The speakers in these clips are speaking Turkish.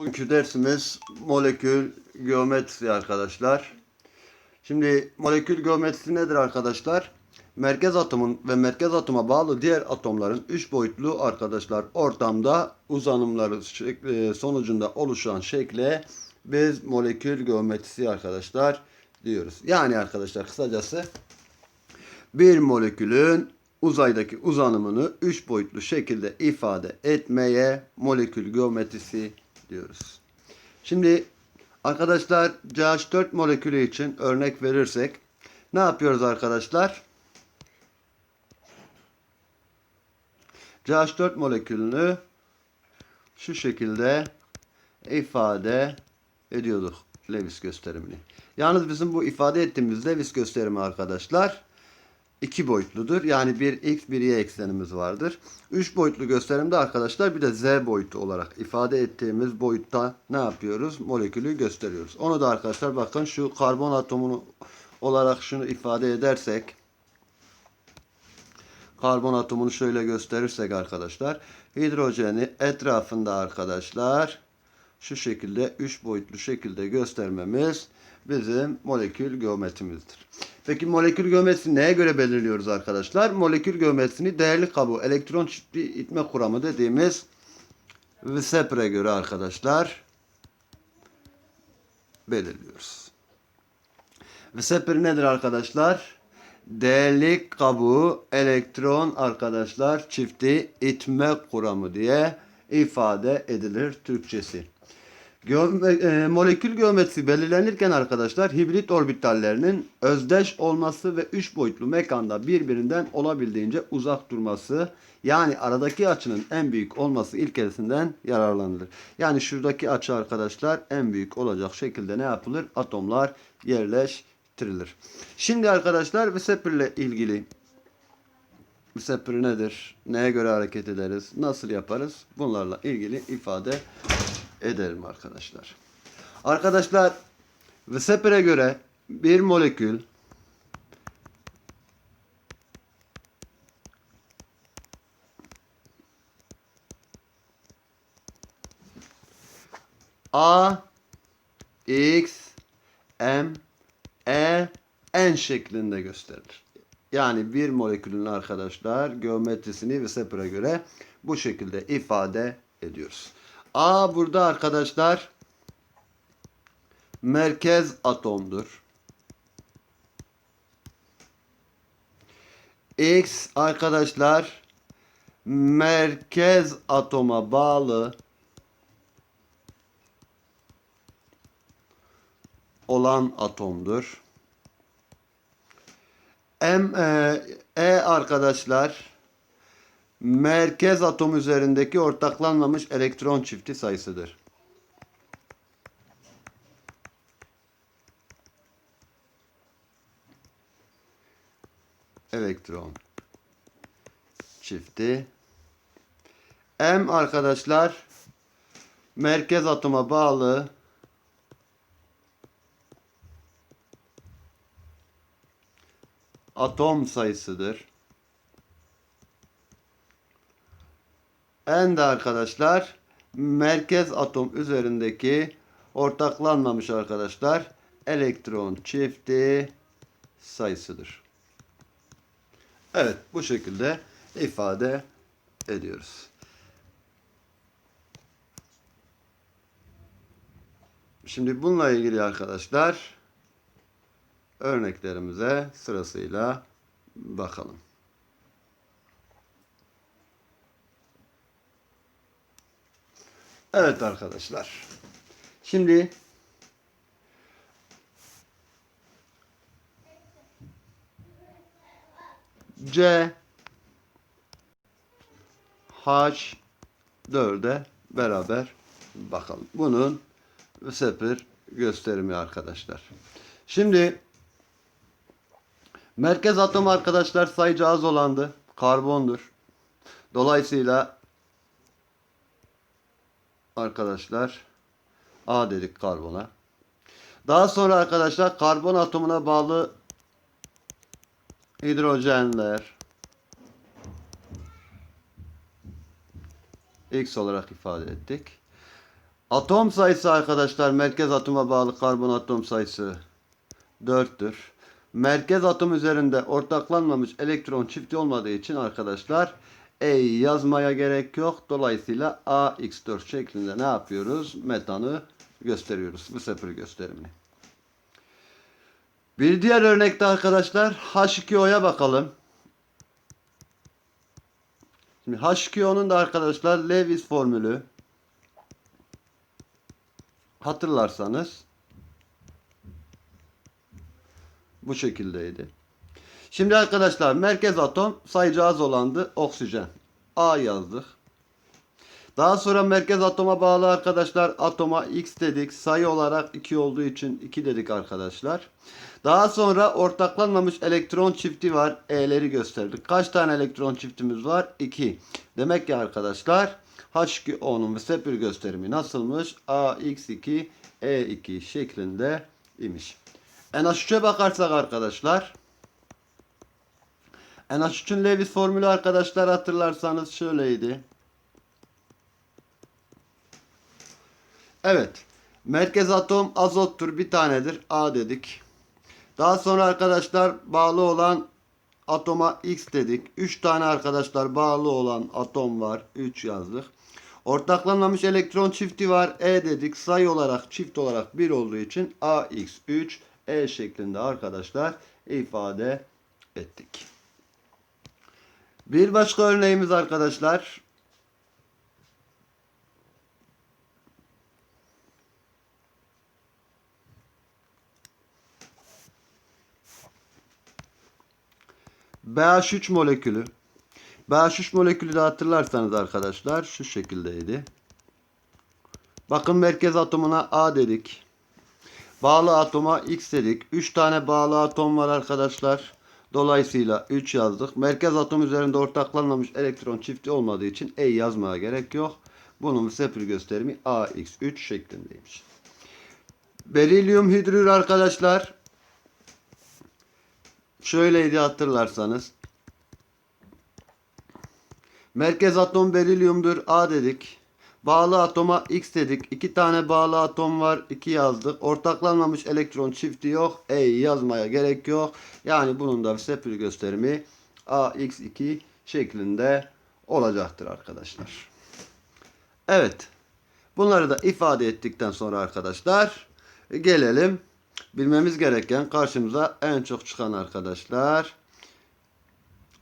Bugünkü dersimiz molekül geometrisi arkadaşlar. Şimdi molekül geometrisi nedir arkadaşlar? Merkez atomun ve merkez atoma bağlı diğer atomların 3 boyutlu arkadaşlar ortamda uzanımları şek- e, sonucunda oluşan şekle biz molekül geometrisi arkadaşlar diyoruz. Yani arkadaşlar kısacası bir molekülün uzaydaki uzanımını 3 boyutlu şekilde ifade etmeye molekül geometrisi diyoruz. Şimdi arkadaşlar CH4 molekülü için örnek verirsek ne yapıyoruz arkadaşlar? CH4 molekülünü şu şekilde ifade ediyorduk Lewis gösterimini. Yalnız bizim bu ifade ettiğimiz Lewis gösterimi arkadaşlar iki boyutludur. Yani bir x bir y eksenimiz vardır. Üç boyutlu gösterimde arkadaşlar bir de z boyutu olarak ifade ettiğimiz boyutta ne yapıyoruz? Molekülü gösteriyoruz. Onu da arkadaşlar bakın şu karbon atomunu olarak şunu ifade edersek karbon atomunu şöyle gösterirsek arkadaşlar hidrojeni etrafında arkadaşlar şu şekilde üç boyutlu şekilde göstermemiz bizim molekül geometrimizdir. Peki molekül geometrisini neye göre belirliyoruz arkadaşlar? Molekül geometrisini değerli kabuğu elektron çiftli itme kuramı dediğimiz Weisser'e göre arkadaşlar belirliyoruz. Weisser nedir arkadaşlar? Değerli kabuğu elektron arkadaşlar çifti itme kuramı diye ifade edilir Türkçesi. Geome- e, molekül geometrisi belirlenirken arkadaşlar hibrit orbitallerinin özdeş olması ve üç boyutlu mekanda birbirinden olabildiğince uzak durması yani aradaki açının en büyük olması ilkesinden yararlanılır. Yani şuradaki açı arkadaşlar en büyük olacak şekilde ne yapılır? Atomlar yerleştirilir. Şimdi arkadaşlar Weisser ile ilgili Weisser nedir? Neye göre hareket ederiz? Nasıl yaparız? Bunlarla ilgili ifade ederim arkadaşlar. Arkadaşlar Weisser'e göre bir molekül A X M E N şeklinde gösterilir. Yani bir molekülün arkadaşlar geometrisini Weisser'e göre bu şekilde ifade ediyoruz. A burada arkadaşlar merkez atomdur. X arkadaşlar merkez atoma bağlı olan atomdur. M e, E arkadaşlar merkez atom üzerindeki ortaklanmamış elektron çifti sayısıdır. Elektron çifti. M arkadaşlar merkez atoma bağlı atom sayısıdır. N de arkadaşlar merkez atom üzerindeki ortaklanmamış arkadaşlar elektron çifti sayısıdır. Evet bu şekilde ifade ediyoruz. Şimdi bununla ilgili arkadaşlar örneklerimize sırasıyla bakalım. Evet arkadaşlar. Şimdi C H 4'e beraber bakalım. Bunun sepir gösterimi arkadaşlar. Şimdi merkez atom arkadaşlar sayıcı az olandı. Karbondur. Dolayısıyla arkadaşlar A dedik karbona. Daha sonra arkadaşlar karbon atomuna bağlı hidrojenler X olarak ifade ettik. Atom sayısı arkadaşlar merkez atoma bağlı karbon atom sayısı 4'tür. Merkez atom üzerinde ortaklanmamış elektron çifti olmadığı için arkadaşlar E yazmaya gerek yok. Dolayısıyla AX4 şeklinde ne yapıyoruz? Metanı gösteriyoruz. Bu sefer gösterimini. Bir diğer örnekte arkadaşlar H2O'ya bakalım. Şimdi H2O'nun da arkadaşlar Lewis formülü hatırlarsanız bu şekildeydi. Şimdi arkadaşlar merkez atom sayıcı az olandı oksijen. A yazdık. Daha sonra merkez atoma bağlı arkadaşlar atoma X dedik. Sayı olarak 2 olduğu için 2 dedik arkadaşlar. Daha sonra ortaklanmamış elektron çifti var. E'leri gösterdik. Kaç tane elektron çiftimiz var? 2. Demek ki arkadaşlar H2O'nun ve sepir gösterimi nasılmış? AX2 E2 şeklinde imiş. NH3'e bakarsak arkadaşlar NH3'ün Lewis formülü arkadaşlar hatırlarsanız şöyleydi. Evet. Merkez atom azottur bir tanedir. A dedik. Daha sonra arkadaşlar bağlı olan atoma X dedik. 3 tane arkadaşlar bağlı olan atom var. 3 yazdık. Ortaklanmamış elektron çifti var. E dedik. Sayı olarak çift olarak 1 olduğu için AX3 E şeklinde arkadaşlar ifade ettik. Bir başka örneğimiz arkadaşlar. BH3 molekülü. BH3 molekülü de hatırlarsanız arkadaşlar şu şekildeydi. Bakın merkez atomuna A dedik. Bağlı atoma X dedik. 3 tane bağlı atom var arkadaşlar. Dolayısıyla 3 yazdık. Merkez atom üzerinde ortaklanmamış elektron çifti olmadığı için E yazmaya gerek yok. Bunun sepir gösterimi AX3 şeklindeymiş. Berilyum hidrür arkadaşlar. Şöyleydi hatırlarsanız. Merkez atom berilyumdur. A dedik. Bağlı atoma X dedik. İki tane bağlı atom var. 2 yazdık. Ortaklanmamış elektron çifti yok. E yazmaya gerek yok. Yani bunun da sepir gösterimi AX2 şeklinde olacaktır arkadaşlar. Evet. Bunları da ifade ettikten sonra arkadaşlar gelelim bilmemiz gereken karşımıza en çok çıkan arkadaşlar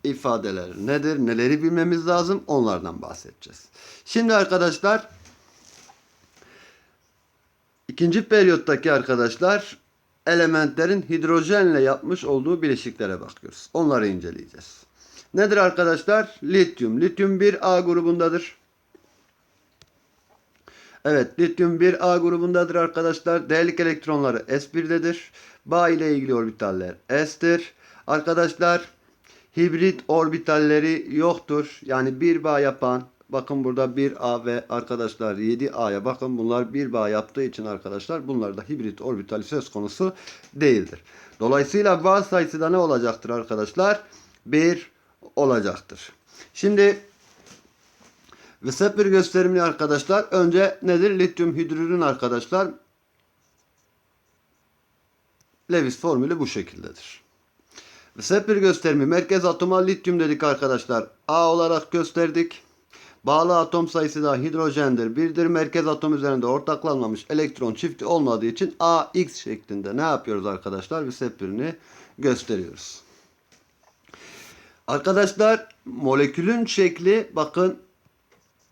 ifadeler nedir? Neleri bilmemiz lazım? Onlardan bahsedeceğiz. Şimdi arkadaşlar ikinci periyottaki arkadaşlar elementlerin hidrojenle yapmış olduğu bileşiklere bakıyoruz. Onları inceleyeceğiz. Nedir arkadaşlar? Lityum. Lityum 1A grubundadır. Evet, lityum 1A grubundadır arkadaşlar. Değerlik elektronları S1'dedir. Bağ ile ilgili orbitaller S'tir. Arkadaşlar hibrit orbitalleri yoktur. Yani bir bağ yapan bakın burada 1A ve arkadaşlar 7A'ya bakın bunlar bir bağ yaptığı için arkadaşlar bunlar da hibrit orbitali söz konusu değildir. Dolayısıyla bağ sayısı da ne olacaktır arkadaşlar? 1 olacaktır. Şimdi ve sepir gösterimli arkadaşlar önce nedir? Lityum hidrürün arkadaşlar Lewis formülü bu şekildedir. Sepir gösterimi merkez atoma lityum dedik arkadaşlar. A olarak gösterdik. Bağlı atom sayısı da hidrojendir. Birdir merkez atom üzerinde ortaklanmamış elektron çifti olmadığı için AX şeklinde ne yapıyoruz arkadaşlar? Bir sepirini gösteriyoruz. Arkadaşlar molekülün şekli bakın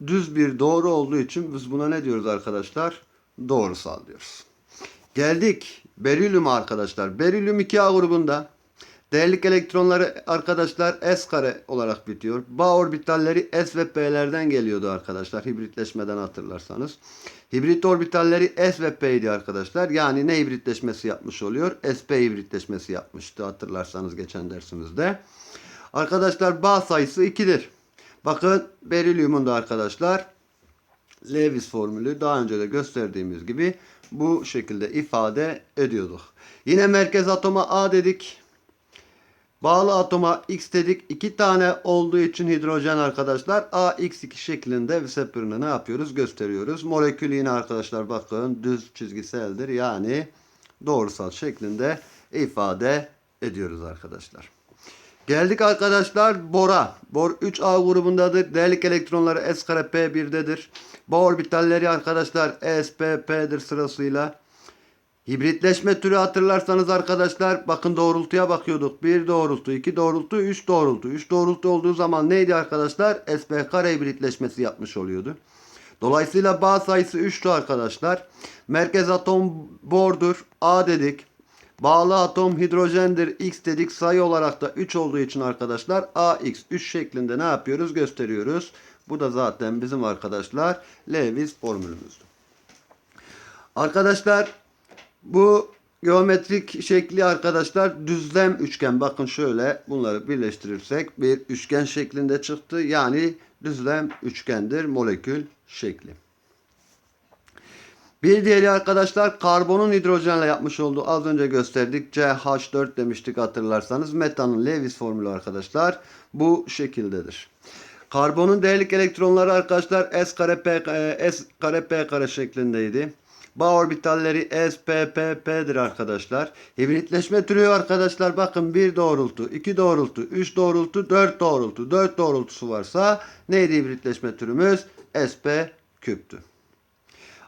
düz bir doğru olduğu için biz buna ne diyoruz arkadaşlar? Doğrusal diyoruz. Geldik berilyum arkadaşlar. Berilyum 2A grubunda değerlik elektronları arkadaşlar S kare olarak bitiyor. Bağ orbitalleri S ve P'lerden geliyordu arkadaşlar. Hibritleşmeden hatırlarsanız. Hibrit orbitalleri S ve P'ydi arkadaşlar. Yani ne hibritleşmesi yapmış oluyor? SP hibritleşmesi yapmıştı hatırlarsanız geçen dersimizde. Arkadaşlar bağ sayısı 2'dir. Bakın berilyumun da arkadaşlar Lewis formülü daha önce de gösterdiğimiz gibi bu şekilde ifade ediyorduk. Yine merkez atoma A dedik. Bağlı atoma X dedik. 2 tane olduğu için hidrojen arkadaşlar AX2 şeklinde visepirini ne yapıyoruz? Gösteriyoruz. Molekül yine arkadaşlar bakın düz çizgiseldir. Yani doğrusal şeklinde ifade ediyoruz arkadaşlar. Geldik arkadaşlar bora. Bor 3A grubundadır. Değerlik elektronları S kare P1'dedir. Bu orbitalleri arkadaşlar S, P, P'dir sırasıyla. Hibritleşme türü hatırlarsanız arkadaşlar bakın doğrultuya bakıyorduk. 1 doğrultu, 2 doğrultu, 3 doğrultu. 3 doğrultu olduğu zaman neydi arkadaşlar? SP kare hibritleşmesi yapmış oluyordu. Dolayısıyla bağ sayısı 3'tü arkadaşlar. Merkez atom bordur. A dedik. Bağlı atom hidrojendir. X dedik. Sayı olarak da 3 olduğu için arkadaşlar AX 3 şeklinde ne yapıyoruz? Gösteriyoruz. Bu da zaten bizim arkadaşlar Lewis formülümüzdü. Arkadaşlar bu geometrik şekli arkadaşlar düzlem üçgen. Bakın şöyle bunları birleştirirsek bir üçgen şeklinde çıktı. Yani düzlem üçgendir molekül şekli. Bir diğeri arkadaşlar karbonun hidrojenle yapmış olduğu az önce gösterdik. CH4 demiştik hatırlarsanız. Metanın Lewis formülü arkadaşlar bu şekildedir. Karbonun değerlik elektronları arkadaşlar S kare P, e, S kare P kare şeklindeydi. Bağ orbitalleri S, P, arkadaşlar. Hibritleşme türü arkadaşlar bakın 1 doğrultu, 2 doğrultu, 3 doğrultu, 4 doğrultu. 4 doğrultusu varsa neydi hibritleşme türümüz? SP küptü.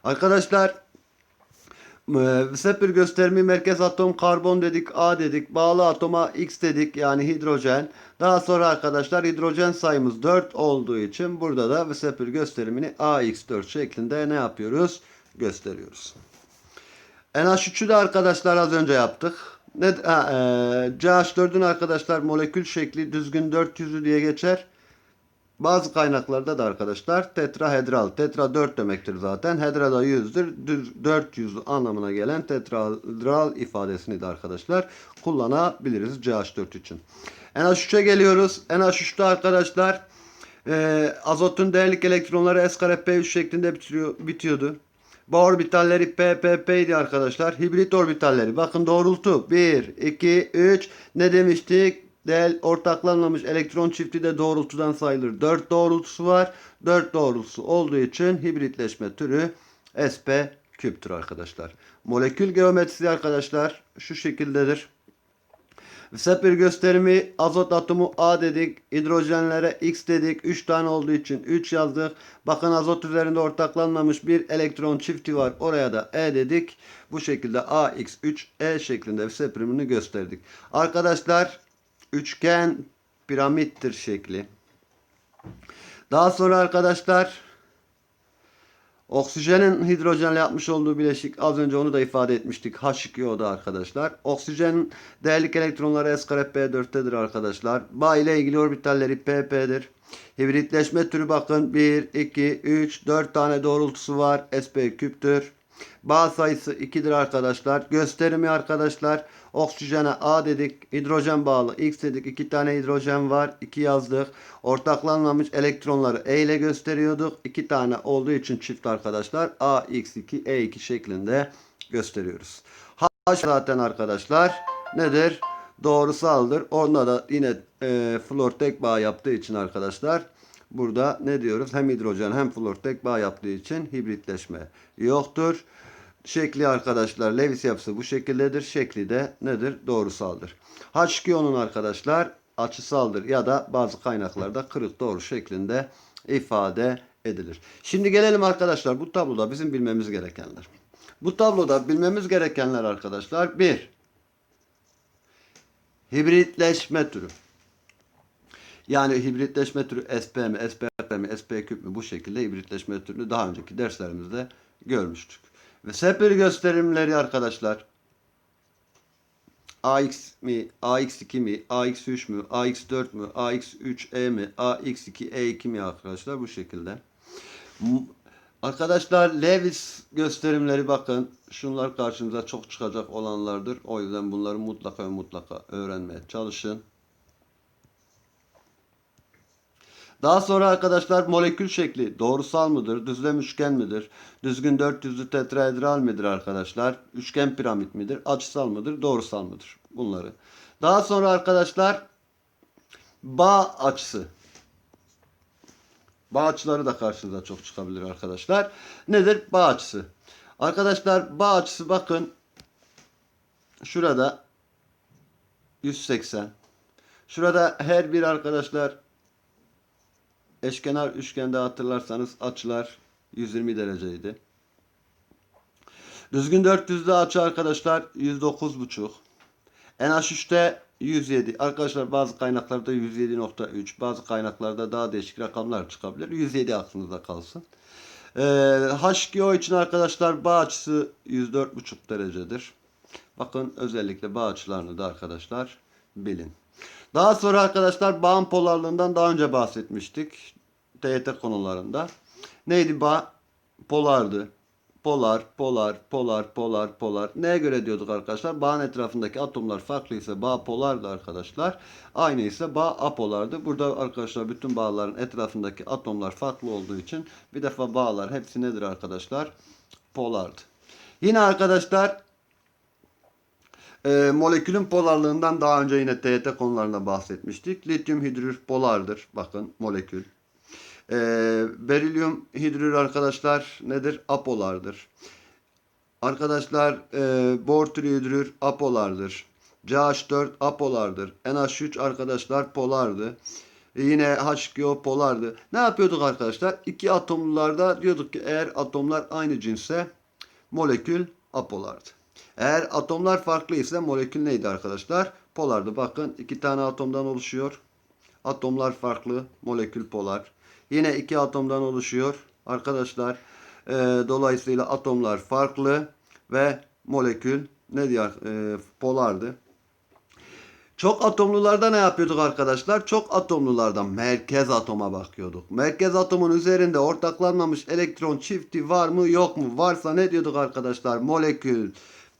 Arkadaşlar Sepir gösterimi merkez atom karbon dedik A dedik. Bağlı atoma X dedik yani hidrojen. Daha sonra arkadaşlar hidrojen sayımız 4 olduğu için burada da Sepir gösterimini AX4 şeklinde ne yapıyoruz? Gösteriyoruz. NH3'ü de arkadaşlar az önce yaptık. Ne, e, CH4'ün arkadaşlar molekül şekli düzgün 400'ü diye geçer. Bazı kaynaklarda da arkadaşlar tetrahedral. Tetra 4 demektir zaten. Hedra da 100'dür. 400 anlamına gelen tetrahedral ifadesini de arkadaşlar kullanabiliriz CH4 için. NH3'e geliyoruz. NH3'te arkadaşlar e, azotun değerlik elektronları S kare P3 şeklinde bitiriyor, bitiyordu. Bu orbitalleri P, P, P idi arkadaşlar. Hibrit orbitalleri. Bakın doğrultu. 1, 2, 3. Ne demiştik? Del ortaklanmamış elektron çifti de doğrultudan sayılır. 4 doğrultusu var. 4 doğrultusu olduğu için hibritleşme türü sp küptür arkadaşlar. Molekül geometrisi arkadaşlar şu şekildedir. Sepir gösterimi azot atomu A dedik. Hidrojenlere X dedik. 3 tane olduğu için 3 yazdık. Bakın azot üzerinde ortaklanmamış bir elektron çifti var. Oraya da E dedik. Bu şekilde AX3E şeklinde sepirimini gösterdik. Arkadaşlar üçgen piramittir şekli. Daha sonra arkadaşlar oksijenin hidrojenle yapmış olduğu bileşik az önce onu da ifade etmiştik. H2O'da arkadaşlar. Oksijen değerlik elektronları S kare P4'tedir arkadaşlar. Bağ ile ilgili orbitalleri PP'dir. Hibritleşme türü bakın 1, 2, 3, 4 tane doğrultusu var. SP küptür. Bağ sayısı 2'dir arkadaşlar. Gösterimi arkadaşlar. Oksijene A dedik. Hidrojen bağlı X dedik. 2 tane hidrojen var. 2 yazdık. Ortaklanmamış elektronları E ile gösteriyorduk. 2 tane olduğu için çift arkadaşlar. A, X2, E2 şeklinde gösteriyoruz. H zaten arkadaşlar nedir? Doğrusaldır. Onda da yine e, flor tek bağ yaptığı için arkadaşlar burada ne diyoruz? Hem hidrojen hem flor tek bağ yaptığı için hibritleşme yoktur. Şekli arkadaşlar Lewis yapısı bu şekildedir. Şekli de nedir? Doğrusaldır. H2O'nun arkadaşlar açısaldır ya da bazı kaynaklarda kırık doğru şeklinde ifade edilir. Şimdi gelelim arkadaşlar bu tabloda bizim bilmemiz gerekenler. Bu tabloda bilmemiz gerekenler arkadaşlar 1. Hibritleşme türü. Yani hibritleşme türü SP mi, SPR mi, SP küp mü bu şekilde hibritleşme türünü daha önceki derslerimizde görmüştük. Ve sepir gösterimleri arkadaşlar AX mi, AX2 mi, AX3 mü, AX4 mü, AX3E mi, AX2E2 mi arkadaşlar bu şekilde. Arkadaşlar Lewis gösterimleri bakın şunlar karşımıza çok çıkacak olanlardır. O yüzden bunları mutlaka mutlaka öğrenmeye çalışın. Daha sonra arkadaşlar molekül şekli doğrusal mıdır? Düzlem üçgen midir? Düzgün 400'lü tetraedral midir arkadaşlar? Üçgen piramit midir? Açısal mıdır? Doğrusal mıdır? Bunları. Daha sonra arkadaşlar bağ açısı. Bağ açıları da karşınıza çok çıkabilir arkadaşlar. Nedir? Bağ açısı. Arkadaşlar bağ açısı bakın şurada 180. Şurada her bir arkadaşlar eşkenar üçgende hatırlarsanız açılar 120 dereceydi. Düzgün 400'de açı arkadaşlar 109,5. NH3'te 107. Arkadaşlar bazı kaynaklarda 107.3. Bazı kaynaklarda daha değişik rakamlar çıkabilir. 107 aklınızda kalsın. Ee, H2O için arkadaşlar bağ açısı 104,5 derecedir. Bakın özellikle bağ açılarını da arkadaşlar bilin. Daha sonra arkadaşlar bağın polarlığından daha önce bahsetmiştik. TYT konularında. Neydi bağ? Polardı. Polar, polar, polar, polar, polar. Neye göre diyorduk arkadaşlar? Bağın etrafındaki atomlar farklıysa bağ polardı arkadaşlar. Aynı ise bağ apolardı. Burada arkadaşlar bütün bağların etrafındaki atomlar farklı olduğu için bir defa bağlar hepsi nedir arkadaşlar? Polardı. Yine arkadaşlar e, molekülün polarlığından daha önce yine TYT konularında bahsetmiştik. Lityum hidrür polardır. Bakın molekül. E, berilyum hidrür arkadaşlar nedir? Apolardır. Arkadaşlar e, bor hidrür apolardır. CH4 apolardır. NH3 arkadaşlar polardı. E, yine H2O polardı. Ne yapıyorduk arkadaşlar? İki atomlularda diyorduk ki eğer atomlar aynı cinsse molekül apolardı. Eğer atomlar farklı ise molekül neydi arkadaşlar? Polardı. Bakın iki tane atomdan oluşuyor. Atomlar farklı. Molekül polar. Yine iki atomdan oluşuyor. Arkadaşlar e, dolayısıyla atomlar farklı ve molekül ne diyor? E, polardı. Çok atomlularda ne yapıyorduk arkadaşlar? Çok atomlularda merkez atoma bakıyorduk. Merkez atomun üzerinde ortaklanmamış elektron çifti var mı yok mu? Varsa ne diyorduk arkadaşlar? Molekül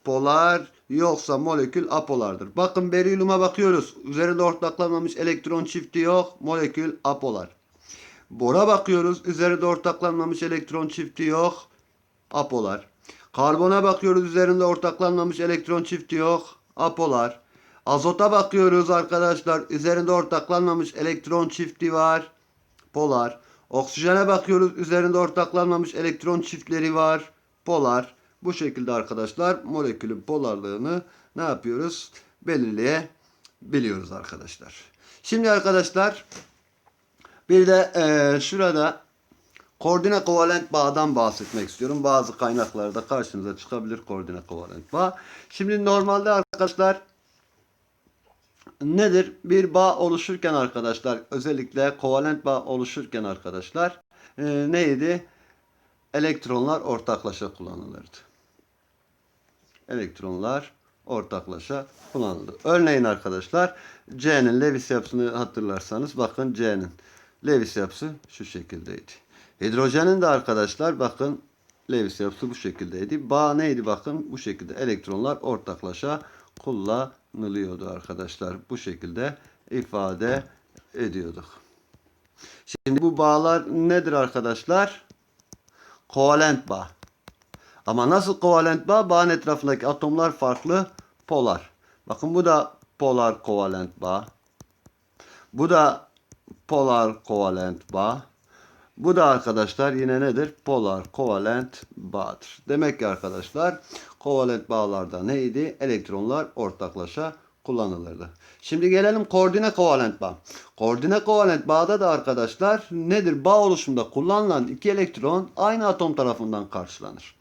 polar yoksa molekül apolardır. Bakın berilyuma bakıyoruz. Üzerinde ortaklanmamış elektron çifti yok. Molekül apolar. Bora bakıyoruz. Üzerinde ortaklanmamış elektron çifti yok. Apolar. Karbona bakıyoruz. Üzerinde ortaklanmamış elektron çifti yok. Apolar. Azota bakıyoruz arkadaşlar. Üzerinde ortaklanmamış elektron çifti var. Polar. Oksijene bakıyoruz. Üzerinde ortaklanmamış elektron çiftleri var. Polar. Bu şekilde arkadaşlar molekülün polarlığını ne yapıyoruz? Belirleyebiliyoruz arkadaşlar. Şimdi arkadaşlar bir de e, şurada koordine kovalent bağdan bahsetmek istiyorum. Bazı kaynaklarda karşınıza çıkabilir koordine kovalent bağ. Şimdi normalde arkadaşlar nedir? Bir bağ oluşurken arkadaşlar özellikle kovalent bağ oluşurken arkadaşlar e, neydi? Elektronlar ortaklaşa kullanılırdı. Elektronlar ortaklaşa kullanıldı. Örneğin arkadaşlar C'nin Lewis yapısını hatırlarsanız bakın C'nin Lewis yapısı şu şekildeydi. Hidrojenin de arkadaşlar bakın Lewis yapısı bu şekildeydi. Bağ neydi bakın bu şekilde elektronlar ortaklaşa kullanılıyordu arkadaşlar. Bu şekilde ifade ediyorduk. Şimdi bu bağlar nedir arkadaşlar? Kovalent bağ. Ama nasıl kovalent bağ? Bağın etrafındaki atomlar farklı polar. Bakın bu da polar kovalent bağ. Bu da polar kovalent bağ. Bu da arkadaşlar yine nedir? Polar kovalent bağdır. Demek ki arkadaşlar kovalent bağlarda neydi? Elektronlar ortaklaşa kullanılırdı. Şimdi gelelim koordine kovalent bağ. Koordine kovalent bağda da arkadaşlar nedir? Bağ oluşumunda kullanılan iki elektron aynı atom tarafından karşılanır.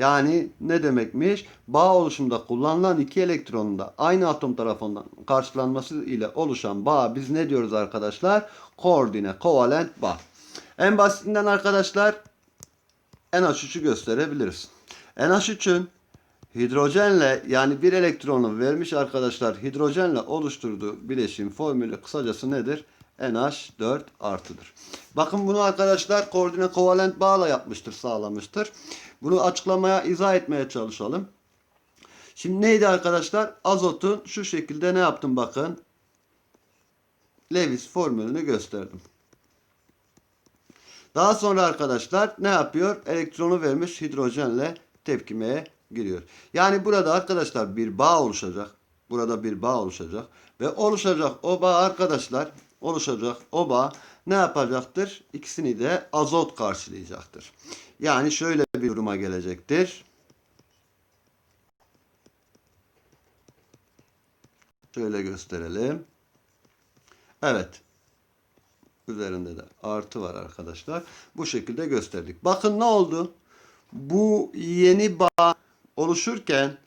Yani ne demekmiş? Bağ oluşumunda kullanılan iki elektronun da aynı atom tarafından karşılanması ile oluşan bağ biz ne diyoruz arkadaşlar? Koordine kovalent bağ. En basitinden arkadaşlar NH3'ü gösterebiliriz. NH3'ün hidrojenle yani bir elektronu vermiş arkadaşlar hidrojenle oluşturduğu bileşim formülü kısacası nedir? NH4 artıdır. Bakın bunu arkadaşlar koordine kovalent bağla yapmıştır, sağlamıştır. Bunu açıklamaya, izah etmeye çalışalım. Şimdi neydi arkadaşlar? Azotun şu şekilde ne yaptım bakın. Lewis formülünü gösterdim. Daha sonra arkadaşlar ne yapıyor? Elektronu vermiş hidrojenle tepkimeye giriyor. Yani burada arkadaşlar bir bağ oluşacak. Burada bir bağ oluşacak. Ve oluşacak o bağ arkadaşlar oluşacak o bağ ne yapacaktır? İkisini de azot karşılayacaktır. Yani şöyle bir duruma gelecektir. Şöyle gösterelim. Evet. Üzerinde de artı var arkadaşlar. Bu şekilde gösterdik. Bakın ne oldu? Bu yeni bağ oluşurken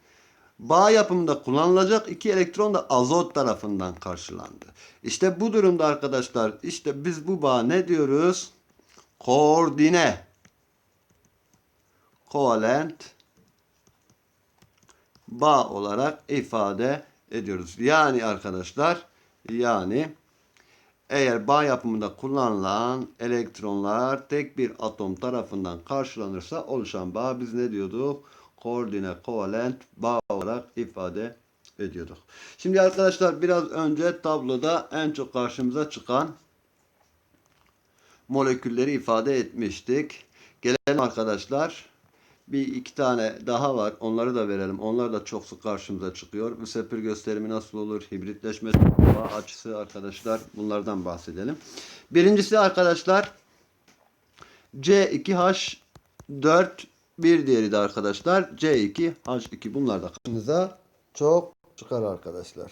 bağ yapımında kullanılacak iki elektron da azot tarafından karşılandı. İşte bu durumda arkadaşlar işte biz bu bağ ne diyoruz? Koordine. Kovalent bağ olarak ifade ediyoruz. Yani arkadaşlar yani eğer bağ yapımında kullanılan elektronlar tek bir atom tarafından karşılanırsa oluşan bağ biz ne diyorduk? Koordine kovalent bağ olarak ifade ediyorduk. Şimdi arkadaşlar biraz önce tabloda en çok karşımıza çıkan molekülleri ifade etmiştik. Gelelim arkadaşlar. Bir iki tane daha var. Onları da verelim. Onlar da çok sık karşımıza çıkıyor. Sefer gösterimi nasıl olur? Hibritleşme açısı arkadaşlar. Bunlardan bahsedelim. Birincisi arkadaşlar C2H4 bir diğeri de arkadaşlar C2H2 bunlar da karşımıza çok çıkar arkadaşlar.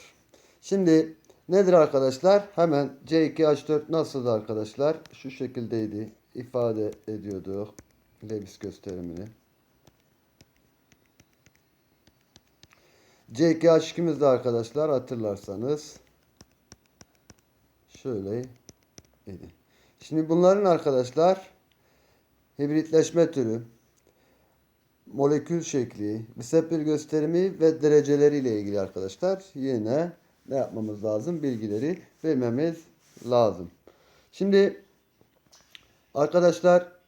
Şimdi nedir arkadaşlar? Hemen C2H4 nasıldı arkadaşlar? Şu şekildeydi. ifade ediyorduk. Lewis gösterimini. C2H2'miz de arkadaşlar hatırlarsanız şöyle idi. Şimdi bunların arkadaşlar hibritleşme türü, molekül şekli, bisepil gösterimi ve dereceleriyle ilgili arkadaşlar yine ne yapmamız lazım? Bilgileri vermemiz lazım. Şimdi arkadaşlar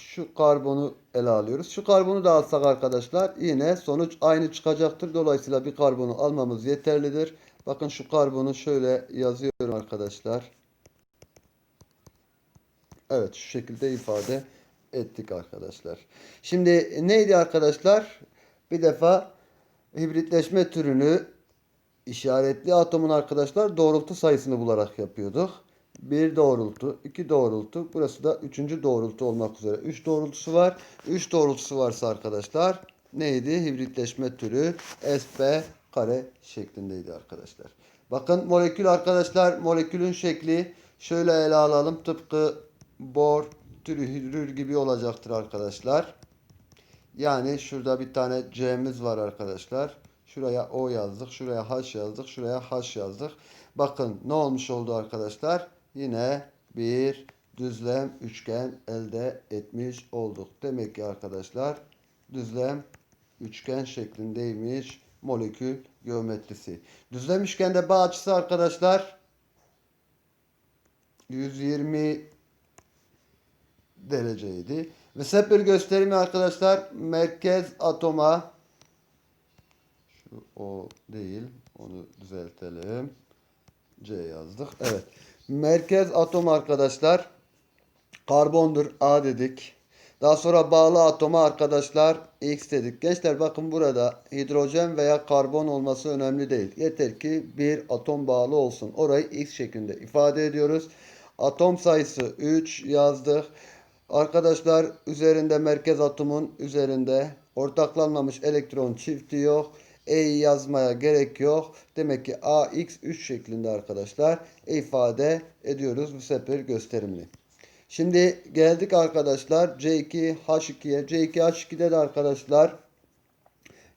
şu karbonu ele alıyoruz. Şu karbonu da alsak arkadaşlar yine sonuç aynı çıkacaktır. Dolayısıyla bir karbonu almamız yeterlidir. Bakın şu karbonu şöyle yazıyorum arkadaşlar. Evet şu şekilde ifade ettik arkadaşlar. Şimdi neydi arkadaşlar? Bir defa hibritleşme türünü işaretli atomun arkadaşlar doğrultu sayısını bularak yapıyorduk. Bir doğrultu, iki doğrultu. Burası da üçüncü doğrultu olmak üzere. Üç doğrultusu var. Üç doğrultusu varsa arkadaşlar neydi? Hibritleşme türü sp kare şeklindeydi arkadaşlar. Bakın molekül arkadaşlar molekülün şekli şöyle ele alalım. Tıpkı bor, trihidrür gibi olacaktır arkadaşlar. Yani şurada bir tane C'miz var arkadaşlar. Şuraya O yazdık. Şuraya H yazdık. Şuraya H yazdık. Bakın ne olmuş oldu arkadaşlar? Yine bir düzlem üçgen elde etmiş olduk. Demek ki arkadaşlar düzlem üçgen şeklindeymiş molekül geometrisi. Düzlem üçgende bağ açısı arkadaşlar 120 dereceydi. Ve sefer gösterimi arkadaşlar merkez atoma şu o değil onu düzeltelim. C yazdık. Evet. Merkez atom arkadaşlar karbondur A dedik. Daha sonra bağlı atoma arkadaşlar X dedik. Gençler bakın burada hidrojen veya karbon olması önemli değil. Yeter ki bir atom bağlı olsun. Orayı X şeklinde ifade ediyoruz. Atom sayısı 3 yazdık. Arkadaşlar üzerinde merkez atomun üzerinde ortaklanmamış elektron çifti yok. E'yi yazmaya gerek yok. Demek ki AX 3 şeklinde arkadaşlar ifade ediyoruz bu sefer gösterimli. Şimdi geldik arkadaşlar C2H2'ye. C2H2'de de arkadaşlar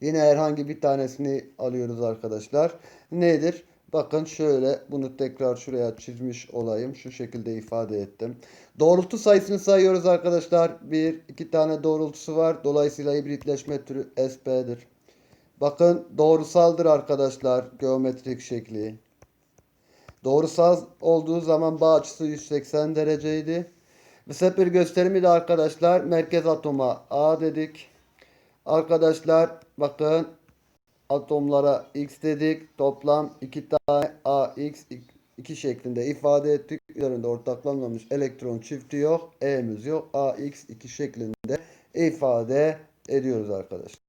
yine herhangi bir tanesini alıyoruz arkadaşlar. Nedir? Bakın şöyle bunu tekrar şuraya çizmiş olayım. Şu şekilde ifade ettim. Doğrultu sayısını sayıyoruz arkadaşlar. Bir, iki tane doğrultusu var. Dolayısıyla hibritleşme türü SP'dir. Bakın doğrusaldır arkadaşlar geometrik şekli. Doğrusal olduğu zaman bağ açısı 180 dereceydi. Sefer gösterimi de arkadaşlar merkez atoma A dedik. Arkadaşlar bakın atomlara X dedik. Toplam 2 tane AX 2 şeklinde ifade ettik. Üzerinde ortaklanmamış elektron çifti yok. E'miz yok. AX 2 şeklinde ifade ediyoruz arkadaşlar.